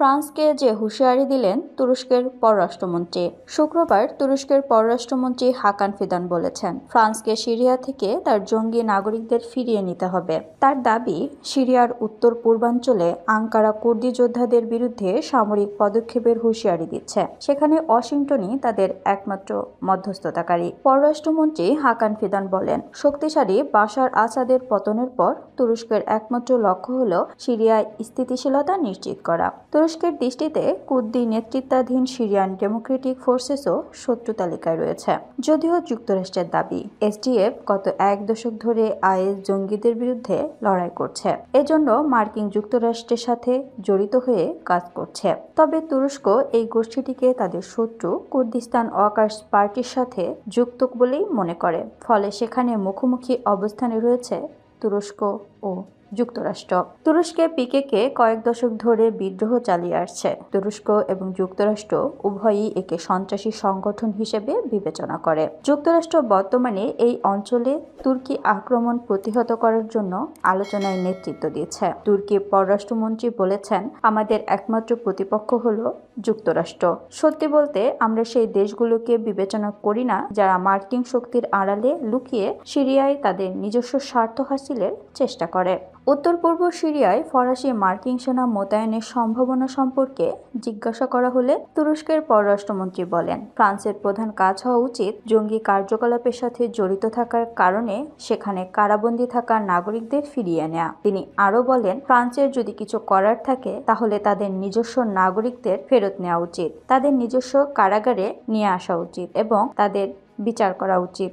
ফ্রান্সকে যে হুঁশিয়ারি দিলেন তুরস্কের পররাষ্ট্রমন্ত্রী। শুক্রবার তুরস্কের পররাষ্ট্রমন্ত্রী হাকান ফিদান বলেছেন, ফ্রান্সকে সিরিয়া থেকে তার জঙ্গি নাগরিকদের ফিরিয়ে নিতে হবে। তার দাবি, সিরিয়ার উত্তর পূর্বাঞ্চলে আঙ্কারা কুর্দি যোদ্ধাদের বিরুদ্ধে সামরিক পদক্ষেপের হুঁশিয়ারি দিচ্ছে। সেখানে ওয়াশিংটনই তাদের একমাত্র মধ্যস্থতাকারী। পররাষ্ট্রমন্ত্রী হাকান ফিদান বলেন, শক্তিশালী বাশার আসাদের পতনের পর তুরস্কের একমাত্র লক্ষ্য হল সিরিয়ায় স্থিতিশীলতা নিশ্চিত করা। তুরস্কের দৃষ্টিতে কুর্দি নেতৃত্বাধীন সিরিয়ান ডেমোক্রেটিক ফোর্সেসও শত্রু তালিকায় রয়েছে, যদিও যুক্তরাষ্ট্রের দাবি এসডিএফ গত এক দশক ধরে আইএস জঙ্গিদের বিরুদ্ধে লড়াই করছে, এজন্য মার্কিন যুক্তরাষ্ট্রের সাথে জড়িত হয়ে কাজ করছে। তবে তুরস্ক এই গোষ্ঠীটিকে তাদের শত্রু কুর্দিস্তান ওয়াকার্স পার্টির সাথে যুক্ত বলেই মনে করে, ফলে সেখানে মুখোমুখি অবস্থানে রয়েছে তুরস্ক ও যুক্তরাষ্ট্র। তুরস্কে পিকেকে কয়েক দশক ধরে বিদ্রোহ চালিয়ে আসছে। তুরস্ক এবং যুক্তরাষ্ট্র উভয়ই একে সন্ত্রাসী সংগঠন হিসেবে বিবেচনা করে। যুক্তরাষ্ট্র বর্তমানে এই অঞ্চলে তুর্কি আক্রমণ প্রতিহত করার জন্য আলোচনায় নেতৃত্ব দিয়েছে তুর্কি পররাষ্ট্রমন্ত্রী বলেছেন, আমাদের একমাত্র প্রতিপক্ষ হল যুক্তরাষ্ট্র। সত্যি বলতে, আমরা সেই দেশগুলোকে বিবেচনা করি না যারা মার্কিন শক্তির আড়ালে লুকিয়ে সিরিয়ায় তাদের নিজস্ব স্বার্থ হাসিলের চেষ্টা করে। উত্তর পূর্ব সিরিয়ায় ফরাসি মার্কিন সেনা মোতায়েনের সম্ভাবনা সম্পর্কে জিজ্ঞাসা করা হলে তুরস্কের পররাষ্ট্রমন্ত্রী বলেন, ফ্রান্সের প্রধান কাজ হওয়া উচিত জঙ্গি কার্যকলাপের সাথে জড়িত থাকার কারণে সেখানে কারাবন্দী থাকা নাগরিকদের ফিরিয়ে নেওয়া তিনি আরও বলেন, ফ্রান্সের যদি কিছু করার থাকে, তাহলে তাদের নিজস্ব নাগরিকদের ফেরত নেওয়া উচিত। তাদের নিজস্ব কারাগারে নিয়ে আসা উচিত এবং তাদের বিচার করা উচিত।